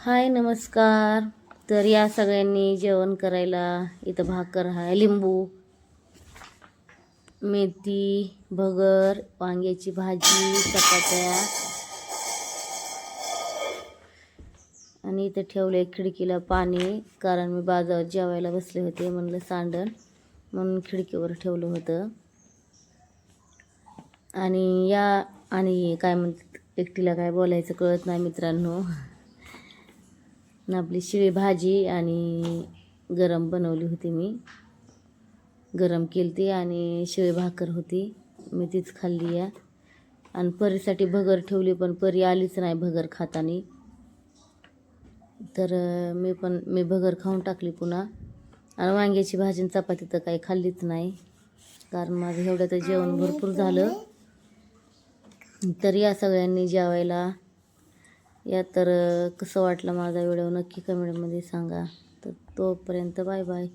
हाय नमस्कार. तर या सगळ्यांनी जेवण करायला. इथं भाकर आहे लिंबू मेथी भगर वांग्याची भाजी चपात्या. आणि इथं ठेवले खिडकीला पाणी कारण मी बाजारात जेवायला बसले होते म्हणलं सांडण. म्हणून खिडकीवर ठेवलं होतं. आणि या आणि काय म्हणतात एकटीला काय बोलायचं कळत नाही मित्रांनो. आपली शिळी भाजी आणि गरम बनवली होती मी. गरम केली ती आणि शिळी भाकर होती. मी तीच खाल्ली आहे. आणि परीसाठी भगर ठेवली पण परी आलीच नाही भगर खातानी. तर मी पण मी भगर खाऊन टाकली पुन्हा. आणि वांग्याची भाजी आणि चपाती तर काही खाल्लीच नाही. कारण माझं एवढं तर जेवण भरपूर झालं. तर या सगळ्यांनी जेवायला या तर कसं वाटलं माझा व्हिडिओ नक्की कमेंटमध्ये सांगा. तर तोपर्यंत बाय बाय.